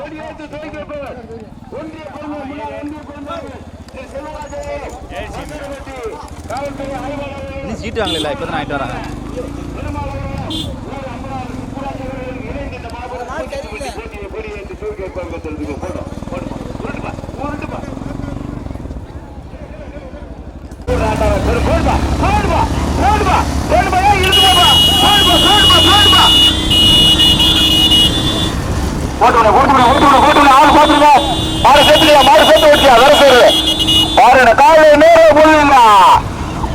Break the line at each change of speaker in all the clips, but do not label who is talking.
கொடியேற்று துவங்கியவர் ஒன்றிய பெருமை முன்னாள் ஒன்றிய பெருமாள் திரு செல்வராஜே காவல்துறை ஆய்வாளர்
சீட்டு வாங்கல இப்போ தான் ஆகிட்டு வராங்க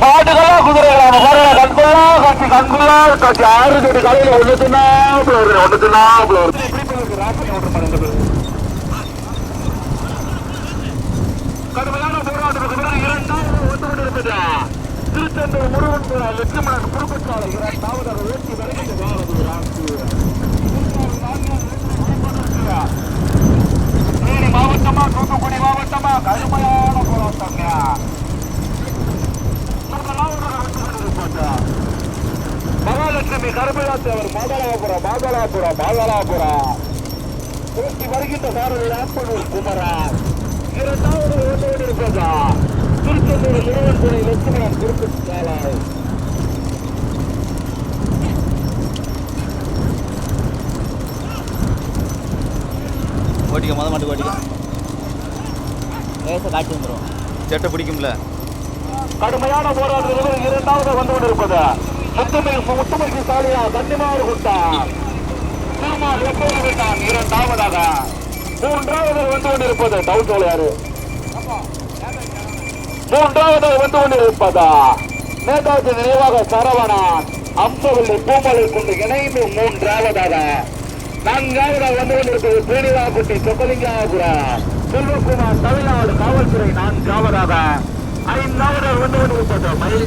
மாட்டுக்கெல்லாம் குதிரைகளா? பாருங்க கண்கொள்ளா காட்சி கண்கொள்ளா காட்சி. ஆறு ஜோடி காலையில ஒண்ணு தின்னா ஒண்ணு தின்னா கடுமையான போராட்டத்துக்கு பிறகு இரண்டாவது வந்து கொண்டிருப்பது திருச்செந்தூர் முருகன் லட்சுமணன் குறுக்குச்சாலை இரண்டாவதாக ஓட்டி வருகின்ற தேனி மாவட்டமா தூத்துக்குடி மாவட்டமா கடுமையான போராட்டங்க. மகாலட்சுமி கருமையாத்தவர் மாதலாபுரம் மாதலாபுரம் மாதலாபுரம் திருச்சி வருகின்ற சாரதியில் ராப்பனூர் குமரா இரண்டாவது ஓட்டோடு இருப்பதா? திருச்செந்தூர் முருகன் துணை லட்சுமணன் குறுக்கு
ஓட்டிக்க மொதல் மாட்டு ஓட்டிக்க லேசாக காட்சி வந்துடும் செட்டை பிடிக்கும்ல?
கடுமையான போராட்டத்தில் இரண்டாவது வந்து கொண்டிருப்பது முத்துமை முத்துமைக்கு சாலியா கன்னிமாறு குட்டார் திருமால் எப்போது விட்டான்? இரண்டாவதாக. மூன்றாவது வந்து கொண்டிருப்பது டவுன் சோழையாறு மூன்றாவது வந்து கொண்டிருப்பதா? நேதாஜி நினைவாக சரவணன் அம்சவல்லி பூமலை கொண்டு இணைந்து மூன்றாவதாக. நான்காவதாக வந்து கொண்டிருப்பது ஸ்ரீனிவாகுட்டி சொக்கலிங்காபுரம். செல்வகுமார் தமிழ்நாடு காவல்துறை நான்காவதாக ஐந்தாவது வந்து கொண்டிருப்பது மயில்.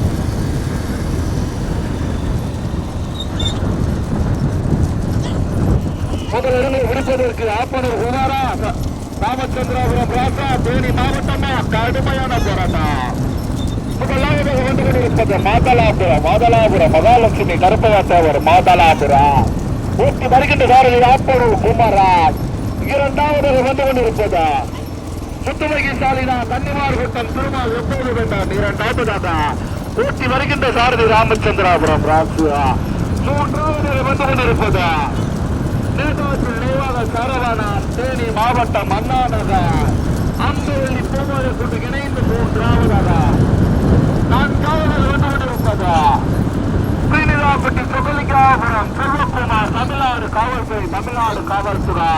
முதலிடங்களை பிடிப்பதற்கு ஆப்பனர் குமாரா ராமச்சந்திராபுரம் ராசா தேனி மாவட்டமா கடுமையான போராட்டம். முதலாவது வந்து கொண்டிருப்பது மாதலாபுரம் மாதலாபுரம் மகாலட்சுமி கருப்பவாத்தவர் மாதலாபுரம். ஊட்டி வருகின்ற சாரதி ஆப்பூர் குமாராஜ் இரண்டாவது வந்து கொண்டிருப்பது? சுத்துமகி சாலினா கன்னிமார் கூட்டம் திருமால் எப்போது வேண்டாம் இரண்டாவதாக ஊட்டி வருகின்ற சாரதி ராமச்சந்திராபுரம் ராசுவா மூன்றாவது வந்து கொண்டிருப்பது? நேதாஜி நினைவாக சரவணா தேனி மாவட்டம் அண்ணாநகர். அம்பேலி பூமலை கொண்டு இணைந்து மூன்றாவதாக நான்காவது வந்து கொண்டிருப்பதா? ஸ்ரீனிதாபட்டி சொகலிங்காபுரம் செல்வகுமார் தமிழ்நாடு காவல்துறை தமிழ்நாடு காவல்துறை.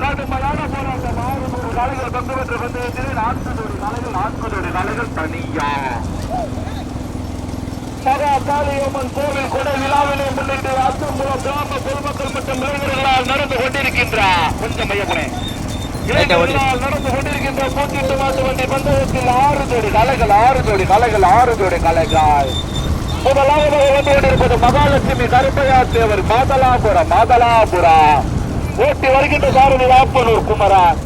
கடுமையான போராட்டம் ஆறுநூறு நாளைகள் பங்கு பெற்ற பந்தயத்தில் நான்கு நூறு நாளைகள் நான்கு நூறு நாளைகள் தனியா. மகா காளியம்மன் கோவில் கொடை விழாவினை முன்னிட்டு அத்தம்புலம் கிராம பொதுமக்கள் மற்றும் இளைஞர்களால் நடந்து கொண்டிருக்கின்ற கொஞ்சம் மையப்பனே இளைஞர்களால் நடந்து கொண்டிருக்கின்ற கூட்டிட்டு மாட்டு வண்டி பந்தயத்தில் ஆறு ஜோடி கலைகள் ஆறு ஜோடி கலைகள் ஆறு ஜோடி கலைகள். முதலாவது வந்து கொண்டிருப்பது மகாலட்சுமி கருப்பையா தேவர் மாதலாபுரம் மாதலாபுரம் ஓட்டி வருகின்ற சாரதி ஆப்பனூர் குமரன்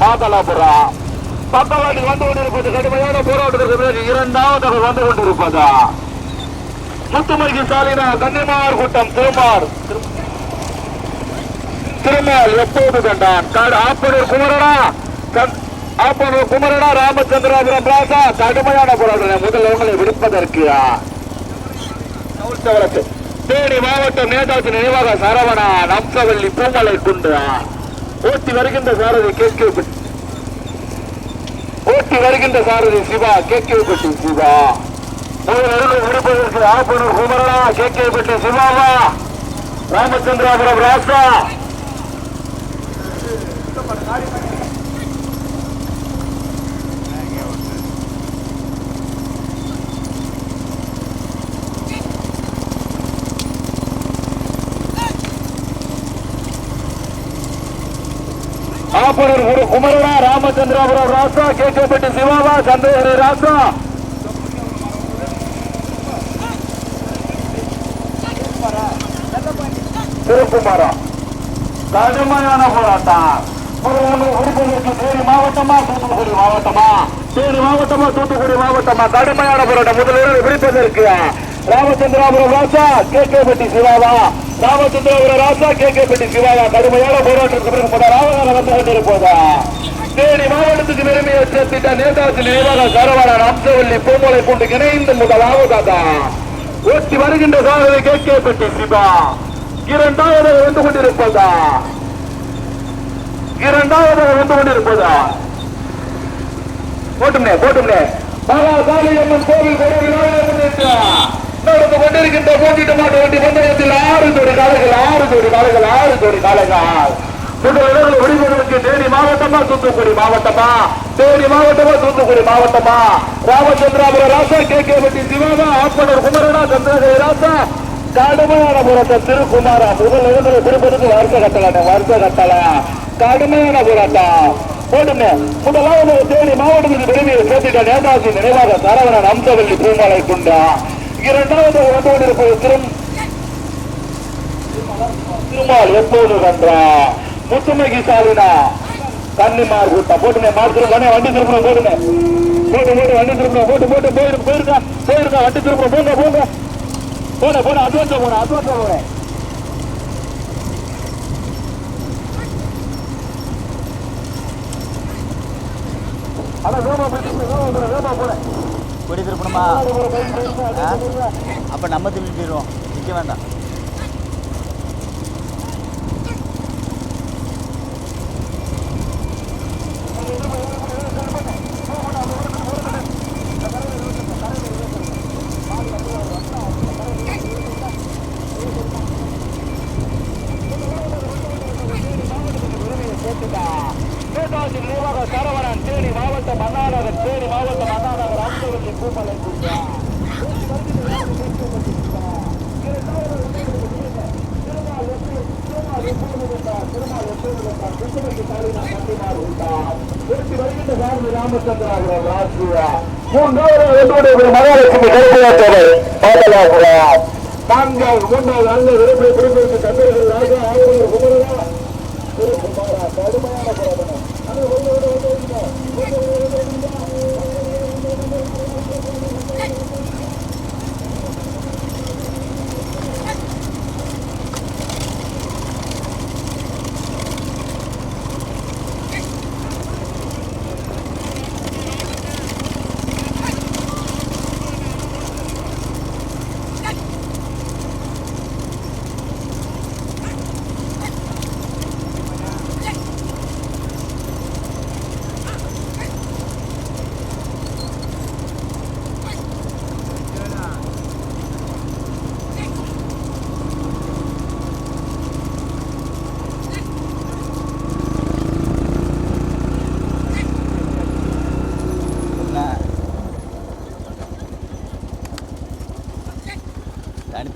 மாதலாபுரா. பக்கவாட்டில் வந்து கொண்டிருப்பது கடுமையான போராட்டத்திற்கு பிறகு இரண்டாவது வந்து கொண்டிருப்பதா? முத்துமரிக்கு சாலினா கன்னிமார் கூட்டம் திருமார். திருமால் எப்போது கண்டான்? ஆப்பனூர் குமரனா? அப்போ குமரனா ராமச்சந்திராபுரம் பிளாசா கடுமையான போராட்டம் முதல் உங்களை விடுப்பதற்கு தேனி மாவட்டம் நேதாஜி நினைவாக சரவணா நம்சவல்லி பூமலை குண்டு ஓட்டி வருகின்ற சாரதி கேட்க ஓட்டி வருகின்ற சாரதி சிவா கேட்கப்பட்டி சிவா. முதலில் விடுப்பதற்கு ஆப்பனூர் குமரனா கேட்கப்பட்டி சிவாவா. ராமச்சந்திராபுரம் ராசா. ஆப்பனூர் குரு குமரனா ராமச்சந்திராபுரம் ராசா கேட்கப்பட்டு சிவாவா சந்தேகரி ராசா திருக்குமாரா கடுமையான போராட்டம் உறுப்பினருக்கு தேனி மாவட்டமா தூத்துக்குடி மாவட்டமா தேனி மாவட்டமா தூத்துக்குடி மாவட்டமா கடுமையான போராட்டம் முதலில் பிடிப்பதற்கு ராமச்சந்திராபுரம் ராசா கே கே பட்டி சிவாவா ராமச்சந்திராபுரம் ராசா கே கே பட்டி சிவாவா கடுமையான போராட்டத்துக்கு பிறகு போன ராமகாலம் வந்து கொண்டிருப்பதா தேனி மாவட்டத்துக்கு பெருமையை சேர்த்திட்ட நேதாஜி நினைவாக சரவணன் அம்சவல்லி பூமலை பூண்டு இணைந்து முதலாவதாக ஓட்டி வருகின்ற சாதனை கே கே பட்டி சிவா. இரண்டாவது வந்து கொண்டிருப்பதா? இரண்டாவது வந்து கொண்டிருப்பதா? போட்டும்னே போட்டும்னே. மகா காளியம்மன் கோவில் கொடவில் நடந்து கொண்டிருக்கின்ற போட்டிட்டு மாட்டு வண்டி பந்தயத்தில் ஆறு ஜோடி காலைகள் ஆறு ஜோடி காலைகள் ஆறு ஜோடி காலைகள் முதல் இடங்களை தேனி மாவட்டமா தூத்துக்குடி மாவட்டமா? தேனி மாவட்டமா தூத்துக்குடி மாவட்டமா? ராமச்சந்திராபுரம் ராசா கே கே பட்டி சிவாதா ஆப்பனர் குமரனா ராசா கடுமையான திருக்குமாரா. முதல் இடத்துல விடுபடுவதற்கு வருஷ கட்டல வருஷ கட்டல கடுமையான புறத்தான் போட்டுங்க முதலாவது தேனி மாவட்டத்துக்கு பெருமையை சேர்த்துட்ட நேதாஜி நினைவாக சரவணன் அம்சவல்லி பூமாலை குண்டா. இரண்டாவது வந்து கொண்டிருப்பது திரும் திருமால் எப்போது கன்றா முத்துமைக்கு சாலினா. கன்னிமார் கூட்டம். போட்டுங்க மாடு திரும்ப வண்டி திருப்பணும் போட்டுங்க போட்டு போட்டு வண்டி திருப்பணும் போட்டு போட்டு போயிருக்கு போயிருக்கா போயிருக்கா வண்டி திருப்பணும் போங்க போங்க. போன போன அட்வான்ஸ் போன அட்வான்ஸ் போனேன் அதான் வேமா போயிட்டு வேமா வேமா போனேன்
கொடி திருப்பணுமா? அப்போ நம்ம திரும்பி போயிடுவோம் நிற்க வேண்டாம்
நேதாஜி நினைவாக சரவணன் தேனி மாவட்டம் அண்ணாநகர் தேனி மாவட்டம் அண்ணாநகர் அம்சவல்லி பூமலை பூஜா ராமச்சந்திராபுரம் ராஜ்யா மூன்றாவது என்னுடைய மகாலட்சுமி கருப்பையாற்றவர் பாடலாபுரம் நான்காவது மூன்றாவது நல்ல விருப்பை குறிப்பிட்ட தமிழர்கள் ராஜா ஆளுநர் குமரனா திருக்குமாரா கடுமையான போராட்டம் அது வந்து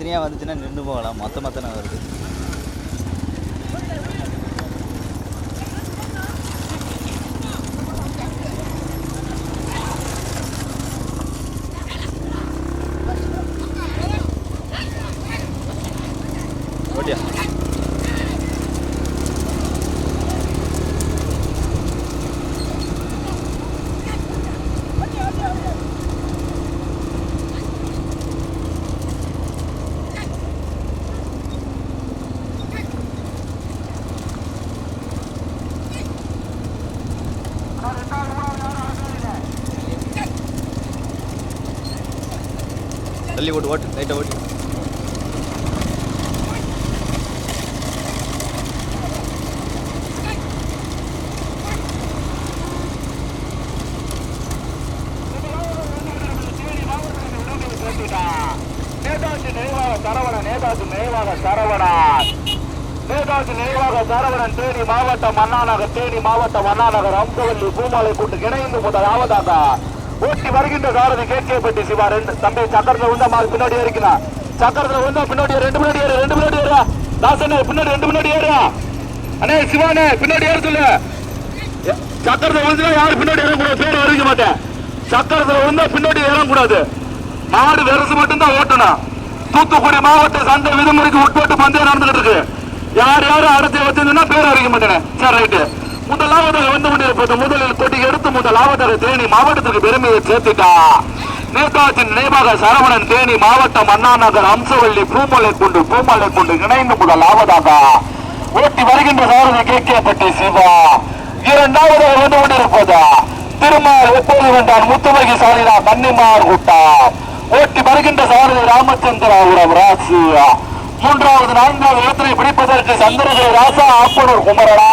தனித்தனியாக வந்துச்சுன்னா நின்று போகலாம். மொத்த மொத்தம் வருது. தள்ளி ஓட்டு ஓட்டு லைட்டாக ஓட்டு.
நேதாஜி நினைவாக சரவணன் நேதாஜி சரவணன். நேதாஜி சரவணன் தேனி மாவட்டம் அண்ணாநகர் தேனி மாவட்டம் அண்ணாநகர் அம்சவல்லி பூமாலை கூட்டு இணைந்து முதலாவதாக ஓட்டி வருகின்ற சாரதி கேட்கப்பட்டு சிவா ரெண்டு. தம்பி சக்கரத்துல உண்டா மாதிரி பின்னாடி ஏறிக்கலாம் சக்கரத்துல உண்டா பின்னாடி ரெண்டு முன்னாடி ஏறு ரெண்டு முன்னாடி ஏறா தாசனே பின்னாடி ரெண்டு முன்னாடி ஏறா அண்ணே சிவானே பின்னாடி ஏற சொல்லு. சக்கரத்துல விழுந்தா யாரும் பின்னாடி ஏறக்கூடாது? பேர் அறிவிக்க மாட்டேன். சக்கரத்துல விழுந்தா பின்னாடி ஏறக்கூடாது. மாடு வெரசு மட்டும்தான் ஓட்டணும். தூத்துக்குடி மாவட்ட சந்தை விதிமுறைக்கு உட்பட்டு பந்தயம் நடந்துகிட்டு இருக்கு. யார் யாரும் அடத்தை வச்சிருந்தா பேர் அறிவிக்க மாட்டேன். சரி ரைட்டு. முதலாவதாக வந்து கொண்டிருப்பது முதலில் கொடி எடுத்து முதலாவதாக தேனி மாவட்டத்துக்கு பெருமையை சேர்த்துட்டா. நேதாஜி நினைவாக சரவணன் தேனி மாவட்டம் அண்ணா நகர் அம்சவள்ளி பூமலை கொண்டு பூமலை கொண்டு இணைந்து முதலாவதாக ஓட்டி வருகின்ற சாரதி கேட்கப்பட்டு சிவா. இரண்டாவதாக வந்து கொண்டிருப்பதா திருமால் எப்போது வென்றான் முத்துமகி சாலினா மன்னிமார் குட்டா. ஓட்டி வருகின்ற சாரதி ராமச்சந்திராபுரம் ராசு மூன்றாவது நான்காவது இடத்தினை பிடிப்பதற்கு சந்திரகிரி ராசா ஆப்பனூர் குமரனா.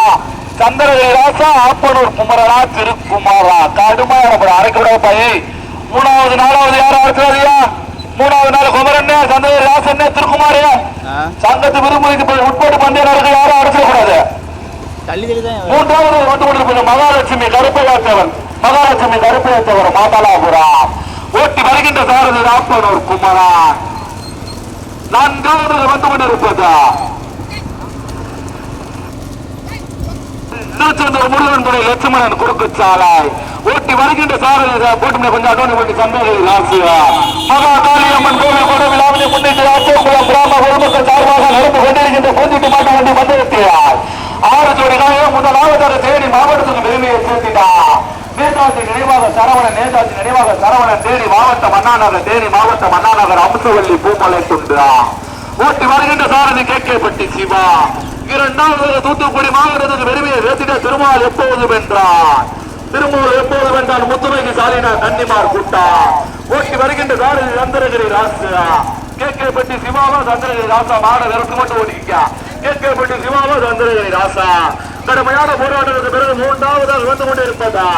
சந்திரகிரி ராசா ஆப்பனூர் குமரனா திருக்குமாரா? கடுமையான அரைக்கூட பையை மூணாவது நாலாவது யாரா இருக்கிறாரியா மூணாவது நாள் குமரண்ணே சந்திரகிரி ராசண்ணே திருக்குமாரியா சங்கத்து விரும்புக்கு போய் உட்பட்டு பந்தயர்களுக்கு யாரும்
தான்
மூன்றாவது வந்து கொண்டிருப்பது மகாலட்சுமி கருப்பையாத்தவன் மகாலட்சுமி கருப்பையாத்தவர் மாமலாபுரம் ஓட்டி வருகின்ற சாரதி ராப்பனூர் குமரன் நான்காவது வந்து கொண்டிருப்பது? திருச்செந்தூர் முருகன் துறை லட்சுமணன் குறுக்கு சாலை ஓட்டி வருகின்ற சாரதி போட்டு கொஞ்சம் அட்டோனி ராசியா மகா காளியம்மன் கோவில் கூட விழாவினை முன்னிட்டு அச்சோகுளம் கிராம பொதுமக்கள் சார்பாக நடந்து கொண்டிருக்கின்ற பூஞ்சிட்டு மாட்ட வண்டி பந்தயத்தியார் ஆறு ஜோடிகளாக முதலாவதாக தேடி மாவட்டத்துக்கு பெருமையை சேர்த்திட்டார் நேதாஜி நினைவாக சரவணன் நேதாஜி நினைவாக சரவணன் தேனி மாவட்டம் அண்ணாநகர் தேனி மாவட்டம் அண்ணாநகர் அம்சவல்லி பூமலை துண்டா ஓட்டி வருகின்ற சாரதி கேட்கப்பட்டி சிவா. இரண்டாவது தூத்துக்குடி மாவட்டத்துக்கு பெருமையை சேர்த்திட்ட திருமால் எப்போது வென்றார்? திருமூல் எப்போது வென்றார்? முத்துமைக்கு சாலினா கன்னிமார் கூட்டா. ஓட்டி வருகின்ற சாரதி சந்திரகிரி ராசா. கேட்கப்பட்டி சிவாவா சந்திரகிரி ராசா. மாட விரட்டு மட்டும் ஓடிக்கா கேட்கப்பட்டி சிவாவா சந்திரகிரி ராசா. கடுமையான போராட்டத்துக்கு பிறகு மூன்றாவதாக வந்து கொண்டிருப்பதா?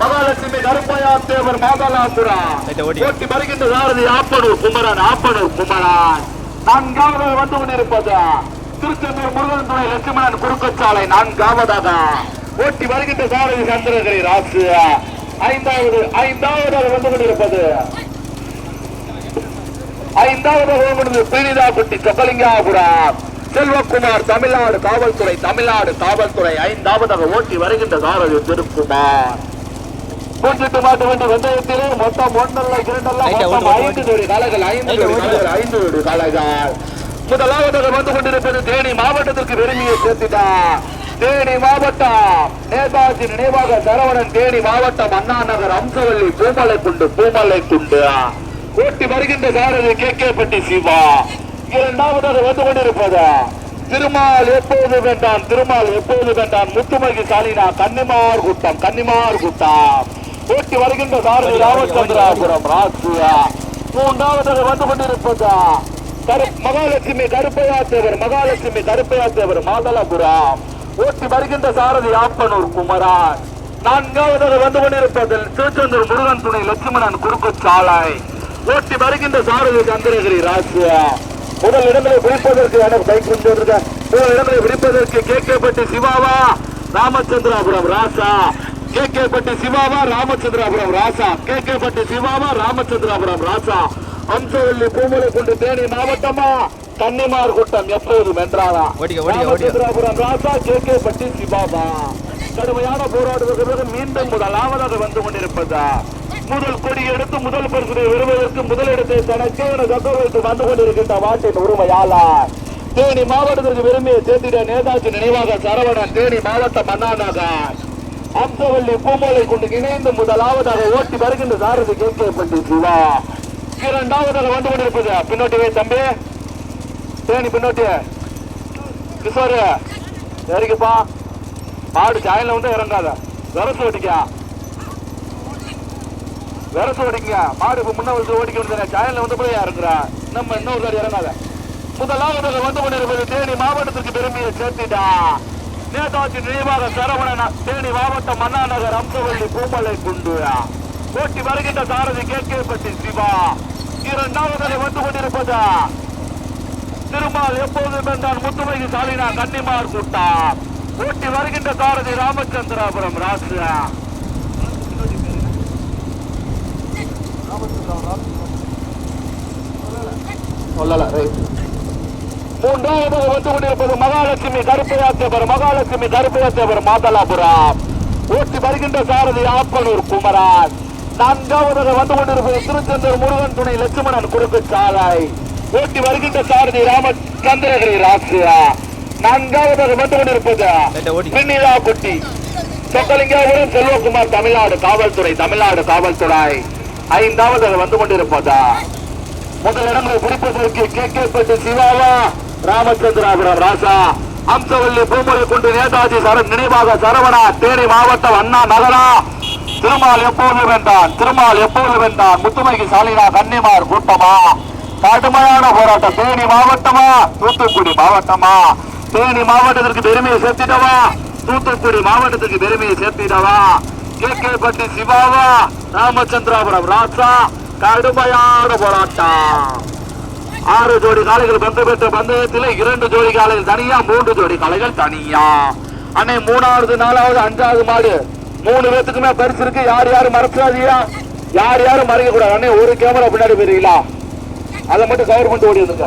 மகாலட்சுமி கருப்பையா தேவர் மாதலாபுரா. ஓட்டி வருகின்ற சாரதி ஆப்பனூர் குமரன் ஆப்பனூர் குமரன். நான்காவதாக வந்து கொண்டிருப்பதா? திருச்செந்தூர் முருகன் துணை லட்சுமணன் குறுக்கச்சாலை நான்காவதாக. ஓட்டி வருகின்ற சாரதி சந்திரகிரி ராசு. ஐந்தாவது ஐந்தாவதாக வந்து கொண்டிருப்பது. ஐந்தாவது ஓமனது பீனிதாப்பட்டி சொக்கலிங்காபுரம் செல்வகுமார் தமிழ்நாடு காவல்துறை தமிழ்நாடு காவல்துறை ஐந்தாவதாக ஓட்டி வருகின்ற சாரதி திருக்குமார். பூஞ்சிட்டு மாட்டு வண்டி வெந்தயத்திலே மொத்தம் ஒன்றல்ல இரண்டல்ல மொத்தம் ஐந்து ஜோடி காளைகள் ஐந்து ஜோடி ஐந்து ஜோடி காளைகள் முதலாவதாக வந்து கொண்டிருப்பது தேனி மாவட்டத்திற்கு பெருமையை சேர்த்திட்டார் தேனி மாவட்டம் நேதாஜி நினைவாக சரவணன் தேனி மாவட்டம் அண்ணா நகர் அம்சவல்லி பூமலை குண்டு பூமலை குண்டு ஓட்டி வருகின்ற சாரதி கே. கே. பட்டி சிவா. இரண்டாவதாக வந்து கொண்டிருப்பது திருமால் எப்போது வேண்டாம் திருமால் எப்போது வேண்டாம் முத்துமகி சாலினா கன்னிமார் கூட்டம் கன்னிமார் கூட்டம். ஓட்டி வருகின்ற சாரதி ராமச்சந்திராபுரம் ராசியா மூன்றாவதாக வந்து கொண்டிருப்பதா மகாலட்சுமி கருப்பையா தேவர் மகாலட்சுமி கருப்பையா தேவர் மாதலாபுரம் ஓட்டி வருகின்ற சாரதி ஆப்பனூர் குமரன். நான்காவதாக வந்து கொண்டிருப்பதில் திருச்செந்தூர் முருகன் துணை லட்சுமணன் குறுக்கு சாலை ஓட்டி வருகின்ற சாரதி சந்திரகிரி ராசியா முதல் இடங்களை பிடிப்பதற்கு எனக்கு பைக் கொண்டு வந்திருக்க முதல் இடங்களை பிடிப்பதற்கு கே கே பட்டி சிவாவா ராமச்சந்திராபுரம் ராசா. கே கே பட்டி சிவாவா ராமச்சந்திராபுரம் ராசா. கே கே பட்டி சிவாவா ராமச்சந்திராபுரம் ராசா. அம்சவல்லி பூமலை கொண்டு தேனி மாவட்டமா? கன்னிமார் கூட்டம் எப்போது வென்றாரா
ஓடிக்க, ஓடிக்க, ஓடிக்க.
ராமச்சந்திராபுரம் ராசா கே கே பட்டி சிவாவா கடுமையான போராட்டத்திற்கு மீண்டும் முதலாவதாக வந்து கொண்டிருப்பதா? முதல் கொடி எடுத்து முதல் பரிசுரை வருவதற்கு முதலிடத்தை தனக்கே என தக்க வைத்து வந்து கொண்டிருக்கின்ற வாட்டின் உரிமையாளர். தேனி மாவட்டத்திற்கு பெருமையை சேர்த்திட நேதாஜி நினைவாக சரவணன் தேனி மாவட்டம் அண்ணாநகர் அம்சவல்லி பூமலை கொண்டு இணைந்து முதலாவதாக ஓட்டி வருகின்ற சாரதி கேட்கப்பட்டு சிவா. இரண்டாவது வந்து கொண்டிருப்பது. பின்னோட்டி வை தம்பி. தேனி பின்னோட்டி. கிஷோரு சரிங்கப்பா. மாடு சாயல வந்து இறங்காத. விரசு ஓட்டிக்கா. விரசு ஓடிங்க மாடு இப்போ முன்ன வந்து ஓடிக்க வேண்டியது சாயல வந்து போய் இறங்குறா. நம்ம இன்னொரு காடி இறங்காத. முதலாவதாக வந்து கொண்டிருப்பது தேனி மாவட்டத்திற்கு பெருமையை சேர்த்துட்டா. நேதாஜி நினைவாக சரவணன் தேனி மாவட்டம் அண்ணா நகர் அம்சவள்ளி பூமலை குண்டு ஓட்டி வருகின்ற சாரதி கேட்கப்பட்டி சிவா. இரண்டாவதாக வந்து கொண்டிருப்பது? திருமால் எப்போது வென்றான் முத்துமைக்கு சாலினா கன்னிமார் கூட்டா ஓட்டி வருகின்ற சாரதி ராமச்சந்திராபுரம் ராசு சொல்லல ரைட் மூன்றாவதாக வந்து கொண்டிருப்பது மகாலட்சுமி கருப்பையாத்தேவர் மகாலட்சுமி கருப்பையாத்தேவர் மாதலாபுரம். ஓட்டி வருகின்ற சாரதி ஆப்பனூர் குமரன் நான்காவதாக வந்து கொண்டிருப்பது திருச்செந்தூர் முருகன் துணை லட்சுமணன் குறுக்கு சாலை. ஓட்டி வருகின்ற சாரதி ராம சந்திரகிரி ராசியா. நான்காவதாக வந்து கொண்டிருப்பது. பின்னிலா குட்டி சொக்கலிங்காபுரம் செல்வகுமார் தமிழ்நாடு காவல்துறை தமிழ்நாடு காவல்துறை. ஐந்தாவது வந்து கொண்டிருப்பதா? முதல் இடங்களை பிடிப்பதற்கு கே கே பட்டு சிவாவா ராமச்சந்திராபுரம் ராசா. அம்சவல்லி பூமலை கொண்டு நேதாஜி சர நினைவாக சரவணா தேனி மாவட்டம் அண்ணா நகரா. திருமால் எப்போது வென்றான்? திருமால் எப்போது வென்றான்? முத்துமைக்கு சாலினா கன்னிமார் கூட்டமா? கடுமையான போராட்டம். தேனி மாவட்டமா? தூத்துக்குடி மாவட்டமா? தேனி மாவட்டத்திற்கு பெருமையை சேர்த்திடவா? தூத்துக்குடி மாவட்டத்துக்கு பெருமையை சேர்த்திடவா? கே. கே. பட்டி சிவாவா? ராமச்சந்திராபுரம் ராசா? கடுமையான போராட்டம். ஆறு ஜோடி காலைகள் பந்து பெற்ற பந்தயத்தில் இரண்டு ஜோடி காலைகள் தனியா மூன்று ஜோடி காலைகள் தனியா. அன்னை மூணாவது நாலாவது அஞ்சாவது மாடு மூணு பேத்துக்குமே பரிசு இருக்கு. யார் யாரும் மறைச்சாதியா யார் யாரும் மறைக்க கூடாது அண்ணே ஒரு கேமரா பின்னாடி போயிருக்கீங்களா? அதை மட்டும் கவர் பண்ணிட்டு ஓடி வந்துங்க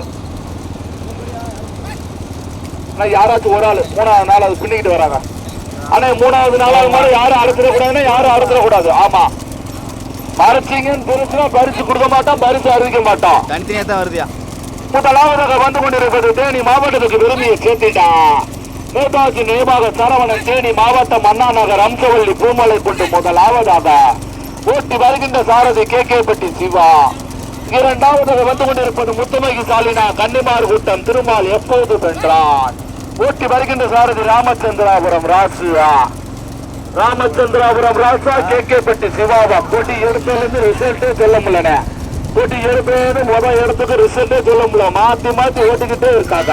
அண்ணா, யாராச்சும் ஒரு ஆள் மூணாவது நாலாவது பின்னிக்கிட்டு வராங்க. அண்ணே மூணாவது நாலாவது மாடு யாரும் அறுத்துடக்கூடாதுன்னா யாரும் அறுத்துடக்கூடாது. ஆமா. மறைச்சிங்கன்னு தெரிஞ்சுனா பரிசு கொடுக்க மாட்டோம் பரிசு அறிவிக்க மாட்டோம்
தனித்தனியாக தான் வருதுயா?
முதலாவதாக வந்து கொண்டிருப்பது தேனி மாவட்டத்துக்கு விரும்பிய சேர்த்திட்டா நேதாஜி நினைவாக சரவணன் தேனி மாவட்டம் அண்ணா நகர் அம்சவள்ளி பூமலை கொண்டு முதலாவதாக ஓட்டி வருகின்ற சாரதி கே. கே. பட்டி சிவா. இரண்டாவதாக வந்து கொண்டிருப்பது முத்துமைக்கு சாலினா கன்னிமார் கூட்டம். திருமால் எப்போது வென்றான் ஓட்டி வருகின்ற சாரதி ராமச்சந்திராபுரம் ராசுவா ராமச்சந்திராபுரம் ராசா கே. கே. பட்டி சிவாவா? போட்டி எடுத்ததுலேருந்து ரிசல்ட்டே சொல்ல போட்டி எடுப்பேன்னு முத இடத்துக்கு ரிசல்ட்டே சொல்ல முடியல. மாத்தி மாத்தி ஓட்டிக்கிட்டே இருக்காங்க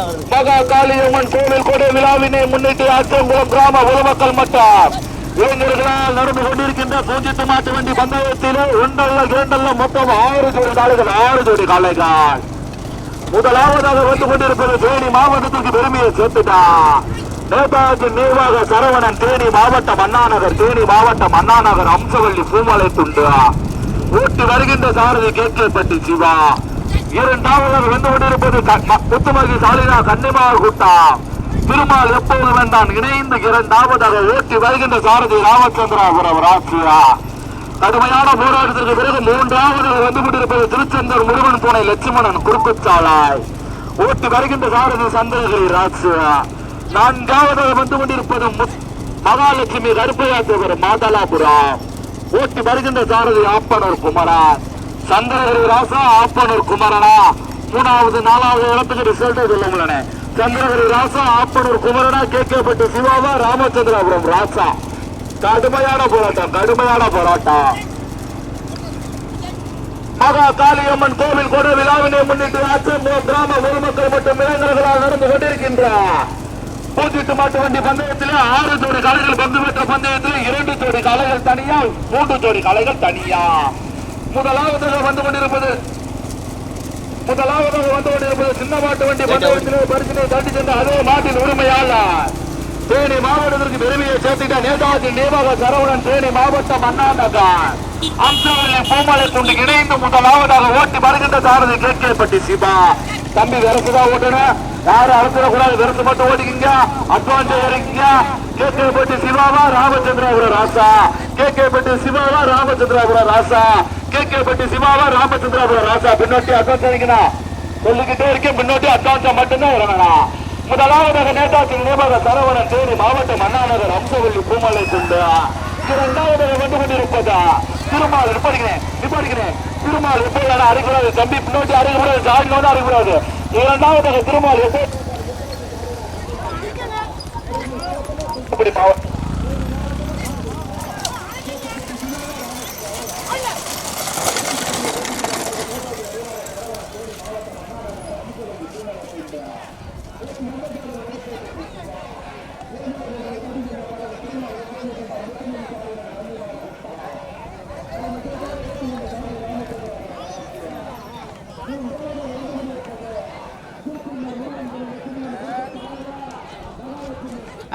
வருது.
மகா காளியம்மன் கோவில் கொடை விழாவினை முன்னிட்டு ஆச்சங்குளம் கிராம பொதுமக்கள் மற்றும் இளைஞர்களால் நடந்து கொண்டிருக்கின்ற பூஞ்சிட்டு மாட்டு வண்டி பந்தயத்திலே ஒன்றல்ல இரண்டல்ல மொத்தம் ஆறு ஜோடி காளைகள் ஆறு ஜோடி காளைகள். முதலாவதாக வந்து கொண்டிருப்பது தேனி மாவட்டத்திற்கு பெருமையை சேர்த்துட்டா. நேதாஜி நிர்வாக சரவணன் தேனி மாவட்டம் அண்ணாநகர் தேனி மாவட்டம் அண்ணாநகர் அம்சவள்ளி பூமலை துண்டு ஊட்டி வருகின்ற சாரதி கேட்கப்பட்டி சிவா. இரண்டாவது வந்து கொண்டிருப்பது முத்துமகி சாலினா கன்னிமார் குட்டா. திருமால் எப்போது வந்தான்? இணைந்து இரண்டாவதாக ஓட்டி வருகின்ற சாரதி ராமச்சந்திராபுரம் ராசியா. கடுமையான போராட்டத்திற்கு பிறகு மூன்றாவது வந்து கொண்டிருப்பது திருச்செந்தூர் முருகன் பூனை லட்சுமணன் குறுக்குச்சாலாய் ஓட்டி வருகின்ற சாரதி சந்திரகிரி ராசியா. நான்காவது வந்து கொண்டிருப்பது முத்- மகாலட்சுமி கருப்பையாத்தவர் மாதலாபுரம். ஓட்டி வருகின்ற சாரதி ஆப்பனூர் குமரன். சந்திரகிரி ராசா ஆப்பனூர் குமரனா. மூணாவது நாலாவது இடத்துக்கு ரிசல்ட் சொல்ல முடியல சந்திரகிரி ராசா ஆப்பனூர் குமரனா கேட்கப்பட்டு சிவாவா ராமச்சந்திராபுரம் ராசா. கடுமையான போராட்டம் கடுமையான போராட்டம். மகா காளியம்மன் கோவில் கொடு விழாவினை முன்னிட்டு ஆச்சம்புரம் கிராம பொதுமக்கள் மற்றும் இளைஞர்களாக நடந்து கொண்டிருக்கின்றார் பூச்சிட்டு மாட்டு வண்டி பந்தயத்தில் ஆறு ஜோடி காளைகள் பந்து பெற்ற பந்தயத்தில் இரண்டு ஜோடி காளைகள் தனியா மூன்று ஜோடி காளைகள் தனியா. முதலாவதாக வந்து கொண்டிருப்பது முதலாவதாக வந்து கொண்டிருப்பது சின்ன மாட்டு வண்டி பந்தயத்திலே பரிசினை தட்டி சென்ற அதே மாட்டின் உரிமையாளர். தேனி மாவட்டத்திற்கு பெருமையை சேர்த்துட்ட நேதாஜி நேவாக சரவணன் தேனி மாவட்டம் அண்ணா நகர் பூமலை கொண்டு இணைந்து முதலாவதாக ஓட்டி வருகின்ற சாரதி கே கே பட்டி சிவா தம்பி விரசுதான் ஓட்டணும். யாரும் கூடாது விரசு மட்டும் ஓடிக்கிங்க. அட்வான்ஸ் இறங்கிங்க கே கே பட்டி சிவாவா ராமச்சந்திராபுர ராசா. கே கே பட்டி சிவாவா ராமச்சந்திராபுர ராசா. கே கே பட்டி சிவாவா ராமச்சந்திராபுர ராசா. பின்னோட்டி அட்வான்ஸ் இறங்கினா. சொல்லிக்கிட்டே இருக்கேன். பின்னோட்டி அட்வான்ஸா மட்டும்தான் இறங்கணும். முதலாவதாக நேதாஜி நினைவாக சரவணன் தேனி மாவட்டம் அண்ணாநகர் அம்சவல்லி பூமலை கொண்டு. இரண்டாவதாக வந்து கொண்டிருப்பதா திருமால் நிப்பாடுகிறேன் நிப்பாடுகிறேன் திருமால் எப்போ அறிக்கூடாது தம்பி பின்னோட்டி அறிக்கூடாது ஜாடினோடு அறிக்கூடாது இரண்டாவதாக திருமால் எப்போ மாவட்டம்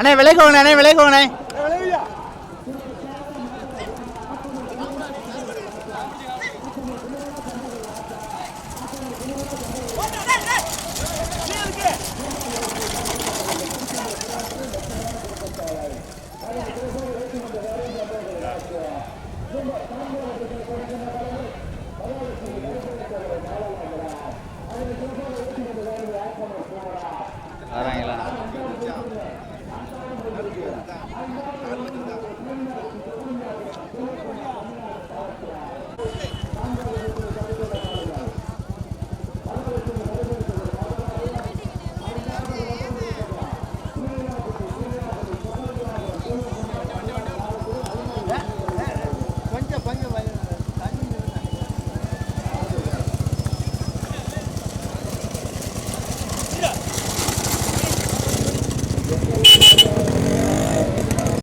அண்ணே விலைக்கு அண்ணே விலைக்கு வராங்களா